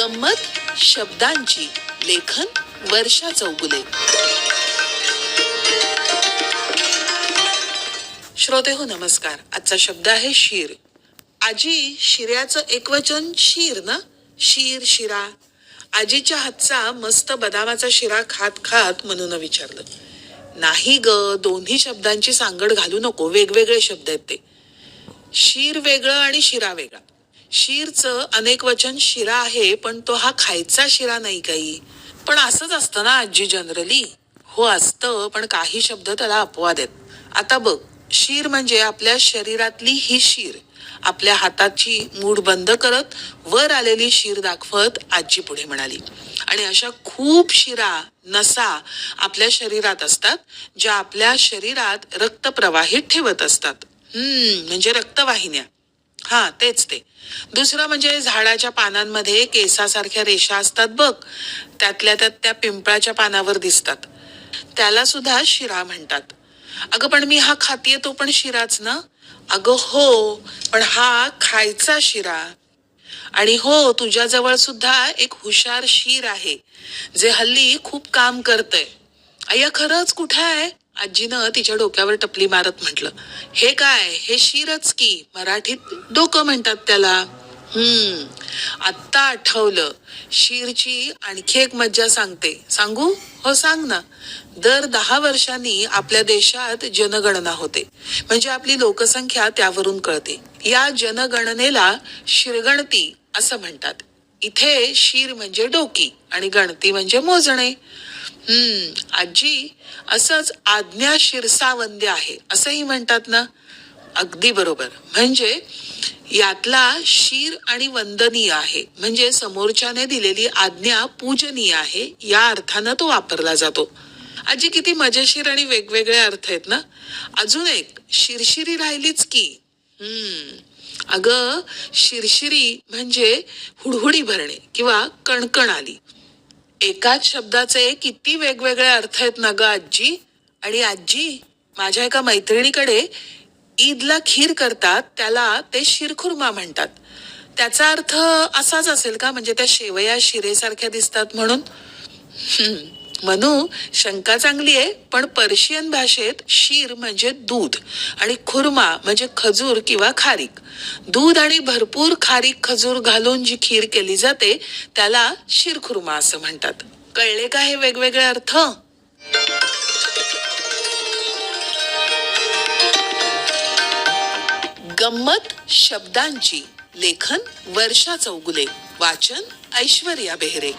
गंमत शब्दांची लेखन वर्षा चौगुले. श्रोते हो नमस्कार. आजचा शब्द आहे शीर. आजी शिऱ्याचं एकवचन शीर ना? शीर शिरा. आजीच्या हातचा मस्त बदामाचा शिरा खात खात म्हणून विचारलं. नाही ग दोन्ही शब्दांची सांगड घालू नको. वेगवेगळे शब्द आहेत ते. शीर वेगळं आणि शिरा वेगळा. शीरचं अनेक वचन शिरा आहे पण तो हा खायचा शिरा नाही काही. पण असंच असतं ना आजी जनरली हो असतं पण काही शब्द त्याला अपवाद आहेत. आता बघ शीर म्हणजे आपल्या शरीरातली ही शीर. आपल्या हाताची मूड बंद करत वर आलेली शीर दाखवत आजी पुढे म्हणाली. आणि अशा खूप शिरा नसा आपल्या शरीरात असतात ज्या आपल्या शरीरात रक्त प्रवाहित ठेवत असतात. हम्म म्हणजे रक्तवाहिन्या. हा तेच ते. दुसरं म्हणजे झाडाच्या पानांमध्ये केसासारख्या रेषा असतात बघ. त्यातल्या त्यात त्या पिंपळाच्या पानावर दिसतात. त्याला सुद्धा शिरा म्हणतात. अगं पण मी हा खातीये तो पण शिराच ना? अगं हो पण हा खायचा शिरा. आणि हो तुझ्याजवळ सुद्धा एक हुशार शीर आहे जे हल्ली खूप काम करतय. अय्या खरंच कुठं आहे? आजीनं तिच्या डोक्यावर टपली मारत म्हटलं हे काय? हे शिरच की. मराठीत डोकं म्हणतात त्याला. हम्म आत्ता आठवलं. शिरची आणखी एक मज्जा सांगते. सांगू? हो सांग ना. दर दहा वर्षांनी आपल्या देशात जनगणना होते. म्हणजे आपली लोकसंख्या त्यावरून कळते. या जनगणनेला शिरगणती असं म्हणतात. इथे शीर म्हणजे डोकी आणि गणती म्हणजे मोजणे. हम्म आजी असंच आज्ञा शिरसावंद्य आहे. असंही म्हणतात ना? अगदी बरोबर. म्हणजे यातला शीर आणि वंदनीय आहे. म्हणजे समोरच्याने दिलेली आज्ञा पूजनीय आहे या अर्थानं तो वापरला जातो. आजी किती मजेशीर आणि वेगवेगळे अर्थ आहेत ना? अजून एक शिरशिरी राहिलीच की. हम्म अगं शिरशिरी म्हणजे हुडहुडी भरणे किंवा कणकण आली. एकाच शब्दाचे किती वेगवेगळे अर्थ आहेत ना ग आजी आणि आजी माझ्या एका मैत्रिणीकडे ईदला खीर करतात त्याला ते शिरखुर्मा म्हणतात. त्याचा अर्थ असाच असेल का? म्हणजे त्या शेवया शिरेसारख्या दिसतात म्हणून? मनू शंका चांगली आहे पण पर्शियन भाषेत शीर म्हणजे दूध आणि खुर्मा म्हणजे खजूर किंवा खारीक. दूध आणि भरपूर खारीक खजूर घालून जी खीर केली जाते त्याला शिरखुर्मा असं म्हणतात. कळले का हे वेगवेगळे अर्थ? गंमत शब्दांची लेखन वर्षा चौगुले वाचन ऐश्वर्या बेहरे.